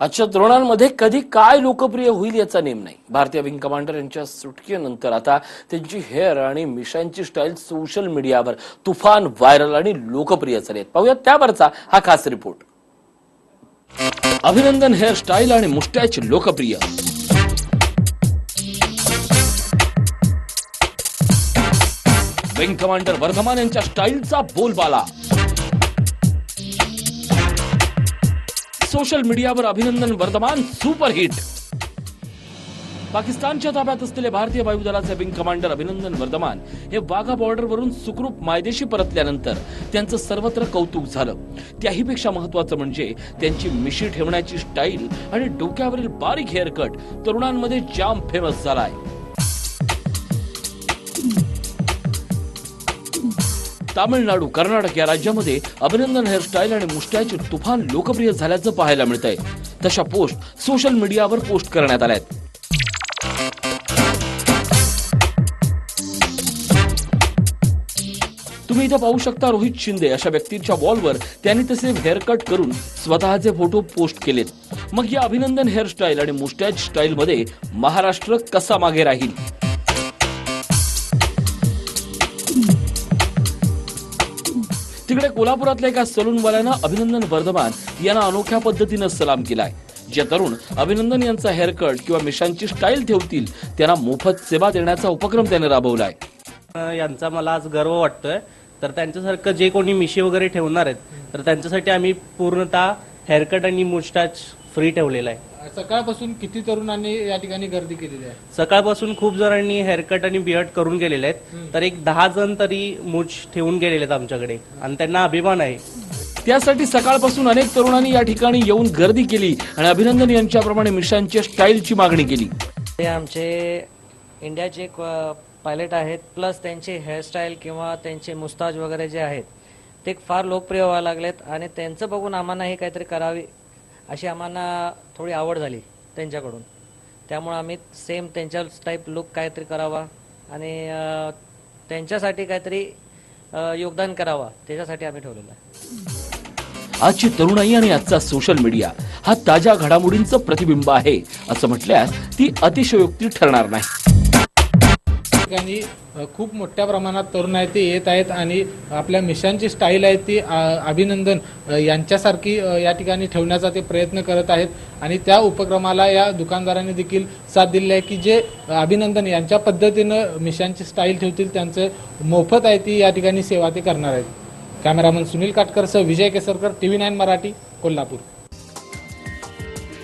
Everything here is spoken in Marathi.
आजच्या तरुणांमध्ये कधी काय लोकप्रिय होईल याचा नेम नाही. भारतीय विंग कमांडर यांच्या सुटकेनंतर आता त्यांची हेअर आणि मिशांची स्टाईल सोशल मीडियावर तुफान व्हायरल आणि लोकप्रिय झाली आहेत पाहूया त्यावरचा हा खास रिपोर्ट. अभिनंदन हेअरस्टाईल आणि मुस्टॅच लोकप्रिय. विंग कमांडर वर्धमान यांच्या स्टाईलचा बोलबाला. सोशल मीडियावर अभिनंदन वर्धमान सुपरहिट. पाकिस्तानच्या ताब्यात असलेले भारतीय वायुदलाचे विंग कमांडर अभिनंदन वर्धमान. हे वाघा बॉर्डरवरून सुखरूप मायदेशी परतल्यानंतर त्यांचं सर्वत्र कौतुक झालं. त्याहीपेक्षा महत्वाचं म्हणजे त्यांची मिशी ठेवण्याची स्टाईल आणि डोक्यावरील बारीक हेअरकट तरुणांमध्ये जाम फेमस झाला आहे तामिळनाडू कर्नाटक या राज्यामध्ये अभिनंदन हेअरस्टाईल आणि मुष्ट्याचे तुफान लोकप्रिय झाल्याचं पाहायला मिळत आहे तशा पोस्ट सोशल मीडियावर पोस्ट करण्यात आल्या आहेत तुम्ही इथं पाहू शकता रोहित शिंदे अशा व्यक्तींच्या वॉलवर त्यांनी तसे हेअरकट करून स्वतःचे फोटो पोस्ट केलेत. मग या अभिनंदन हेअरस्टाईल आणि मुस्टॅच स्टाईल मध्ये महाराष्ट्र कसा मागे राहील? तिकडे कोल्हापुरातल्या एका सलूनवाल्यानं अभिनंदन वर्धमान यांना अनोख्या पद्धतीनं सलाम केलाय. जे तरुण अभिनंदन यांचा हेअरकट किंवा मिशांची स्टाईल ठेवतील त्यांना मोफत सेवा देण्याचा उपक्रम त्याने राबवलाय. यांचा मला आज गर्व वाटतोय. तर त्यांच्यासारखं जे कोणी मिशी वगैरे ठेवणार आहेत तर त्यांच्यासाठी आम्ही पूर्णतः हेअरकट आणि मुस्टाच फ्री ठेवलेला आहे. सकाळपासून किती तरुणांनी या ठिकाणी गर्दी केलेली आहे? सकाळपासून खूप जणांनी हेअरकट आणि बियर्ड करून गेलेले आहेत. तर एक दहा जण तरी मूछ ठेवून गेलेले आहेत आमच्याकडे. आणि त्यांना अभिमान आहे. त्यासाठी सकाळपासून अनेक तरुणांनी या ठिकाणी येऊन गर्दी केली आणि अभिनंदन यांच्याप्रमाणे मिशांच्या स्टाईलची मागणी केली. ते आमचे इंडियाचे एक पायलट आहेत प्लस त्यांचे हेअरस्टाईल किंवा त्यांचे मुस्ताज वगैरे जे आहेत ते फार लोकप्रिय व्हायला लागलेत आणि त्यांचं बघून आम्हाला हे काहीतरी करावे अशी आम्हाला थोडी आवड झाली त्यांच्याकडून. त्यामुळे आम्ही सेम त्यांच्या टाईप लुक काहीतरी करावा आणि त्यांच्यासाठी काहीतरी योगदान करावा त्याच्यासाठी आम्ही ठेवलेलं आहे. आजची तरुणाई आणि आजचा सोशल मीडिया हा ताज्या घडामोडींचं प्रतिबिंब आहे. असं म्हटल्यास ती अतिशयोक्ती ठरणार नाही. ठिकाणी खूप मोठ्या प्रमाणात तरुण आहेत ते येत आहेत आणि आपल्या मिशांची स्टाईल आहे ती अभिनंदन यांच्यासारखी या ठिकाणी ठेवण्याचा ते प्रयत्न करत आहेत. आणि त्या उपक्रमाला या दुकानदारांनी देखील साथ दिली आहे की जे अभिनंदन यांच्या पद्धतीनं मिशांची स्टाईल ठेवतील त्यांचं मोफत आहे ती या ठिकाणी सेवा ते करणार आहेत. Cameraman Sunil काटकरसह Vijay Kesarkar T V nine Marathi Kolhapur.